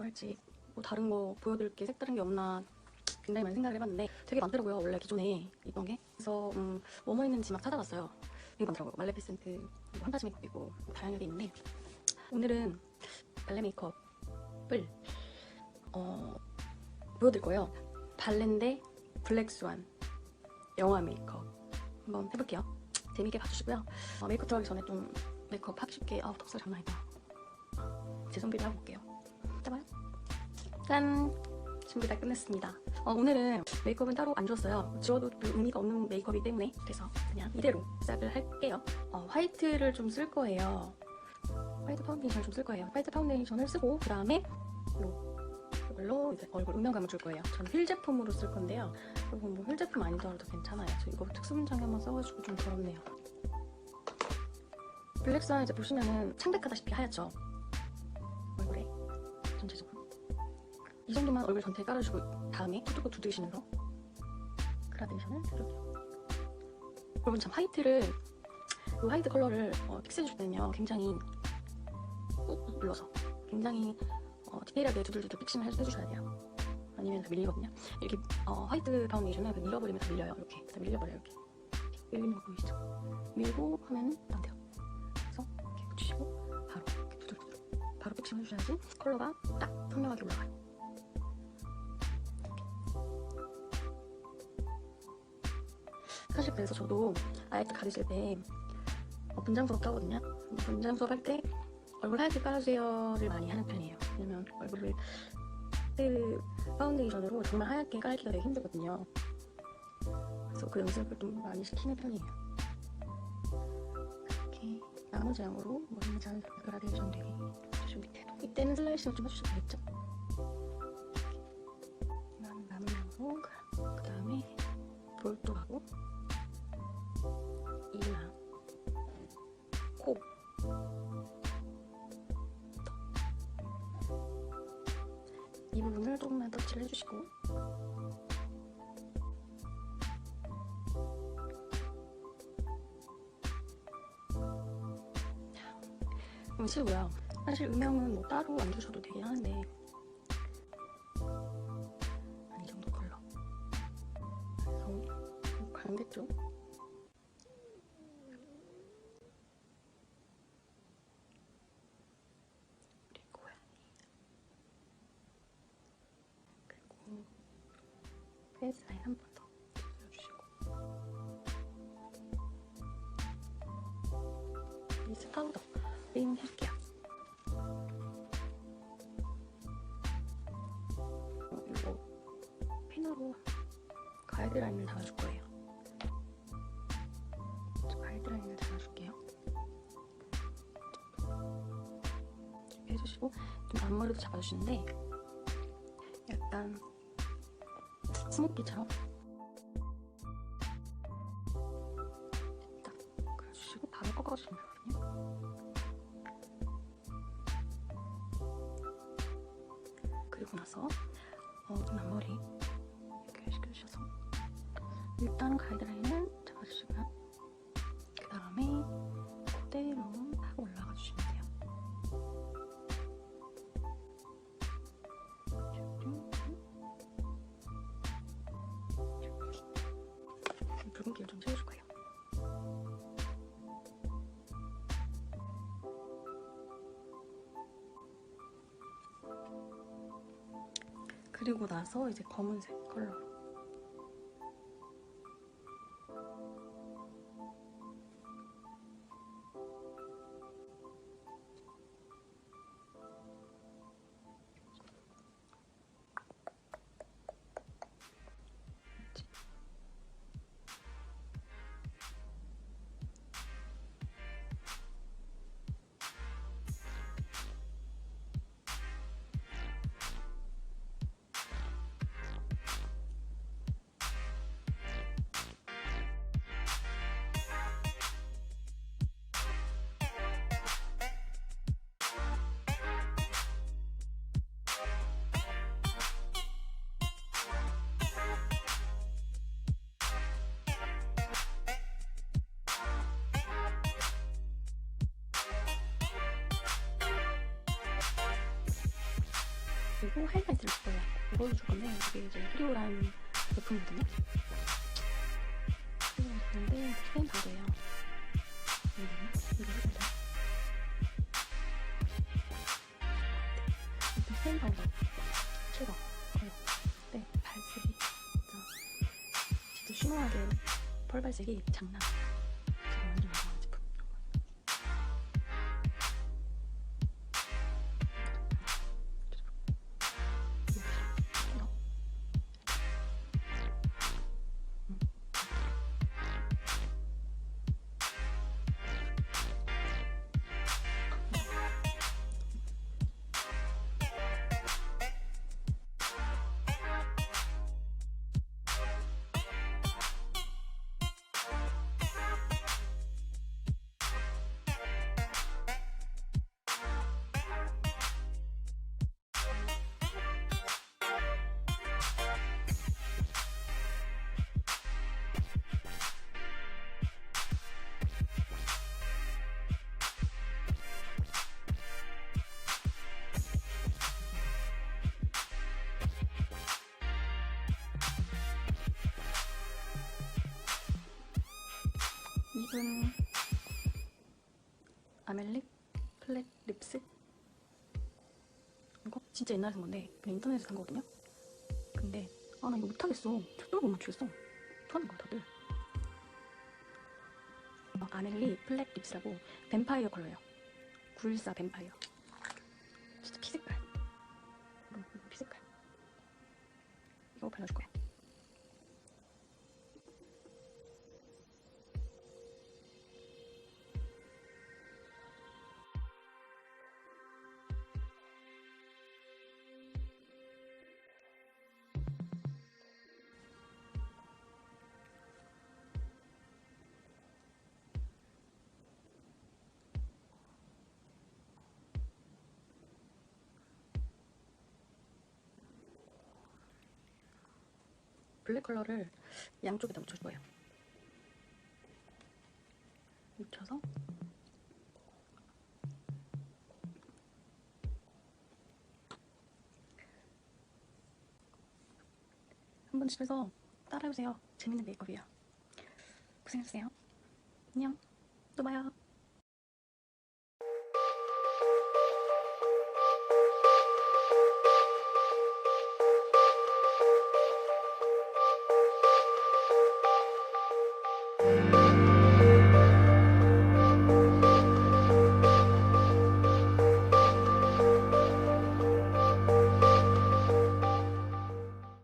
할지 뭐 다른 거 보여드릴 게 색다른 게 없나 굉장히 많이 생각을 해봤는데 되게 많더라고요 원래 기존에 있던 게. 그래서 음, 뭐뭐 있는지 막 찾아봤어요. 되게 많더라고요. 말레피센트 뭐한 가지 메이크업이고 다양하게 있는데 오늘은 발레 메이크업을 어, 보여드릴 거예요. 발렌데 블랙스완 영화 메이크업 한번 해볼게요. 재밌게 봐주시고요. 어, 메이크업 들어가기 전에 좀 메이크업 하기 쉽게. 아우 덕살 장난 아니다. 재정비를 하고 올게요 짜봐요. 짠. 준비 다 끝냈습니다. 어, 오늘은 메이크업은 따로 안 줬어요. 지워도 별 의미가 없는 메이크업이기 때문에 그래서 그냥 이대로 시작을 할게요. 어, 화이트를 좀 쓸 거예요. 화이트 파운데이션을 좀 쓸 거예요. 화이트 파운데이션을 쓰고 그 다음에 이걸로 이제 얼굴 음영감을 줄 거예요. 저는 휠 제품으로 쓸 건데요. 여러분 뭐휠 제품 아니더라도 괜찮아요. 저 이거 특수 문장에 한번 써가지고 좀 더럽네요. 블랙스완 이제 보시면은 창백하다시피 하얗죠 전체적으로 이 정도만 얼굴 전체에 깔아주고 다음에 톡톡 두드리시면서 그라데이션을 해줄게요 여러분 참 화이트를 이 화이트 컬러를 어, 픽스해 줄 때는요 굉장히 꾹꾹 눌러서 굉장히 어, 디테일하게 두들두들 픽싱을 해- 해주셔야 돼요. 아니면 다 밀리거든요. 이렇게 어, 화이트 파운데이션을 그냥 밀어버리면 다 밀려요 이렇게. 다 밀려버려요 이렇게. 밀리는 거 보이시죠? 밀고 하면은 안 돼요 바로 픽싱 해주셔야지 컬러가 딱 선명하게 올라가요 사실 그래서 저도 아이트 가르칠 때 어, 분장 수업도 하거든요. 분장 수업 할 때 얼굴 하얗게 깔아주세요를 많이 하는 편이에요. 왜냐면 얼굴을 그 파운데이션으로 정말 하얗게 깔기가 되게 힘들거든요. 그래서 그 연습을 좀 많이 시키는 편이에요. 이렇게 나머지 양으로 머리는 잘 그라데이션 되게 해주시고 밑에도 이때는 슬라이싱을 좀 해주셔도 되겠죠? 이렇게 남은 양으로 그 다음에 볼도 하고 이마 코. 이 부분을 조금만 터치를 해주시고. 그럼 치우고요 사실 음영은 뭐 따로 안 주셔도 되긴 하는데. 한이 정도 컬러. 그래서 뭐 가능겠죠? 그리고 페이스 라인 한번더 올려주시고. 미스 파우더. 링 할게요. 핀으로 가이드라인을 달아줄 거예요. 저 가이드라인을 달아줄게요. 이렇게 해주시고 좀 앞머리도 잡아주시는데 약간 스모키처럼 딱 그려주시고 바로 꺾어주시면 되거든요. 그리고 나서 어, 좀 앞머리 일단 가이드라인을 잡아주시고요. 그 다음에 그대로 하고 올라가 주시면 돼요. 붉은기를 좀 채워줄 거예요. 그리고 나서 이제 검은색 컬러. 그리고 하이라이트를 줄 거예요. 이걸로 줄 건데 이게 이제 프리오란 제품이거든요. 스페인 파우더예요. 이거는 이거? 일단 스페인 파우더 7번 컬러. 네, 발색이 진짜 진짜 심오하게 펄 발색이 장난. 이분 아멜릭 플랫 립스 이거? 진짜 옛날에 산 건데 그냥 인터넷에서 산 거거든요? 근데 아 나 이거 못하겠어. 초점을 못 맞추겠어. 어떡하는 거야 다들. 어, 아멜리 플랫 립스라고 뱀파이어 컬러예요. 914 뱀파이어. 진짜 피색깔. 이거, 이거 피색깔. 이거 발라줄 거야 블랙 컬러를 양쪽에다 묻혀줄 거예요. 묻혀서 한번 집에서 따라해보세요. 재밌는 메이크업이에요. 고생하셨어요. 안녕. 또 봐요.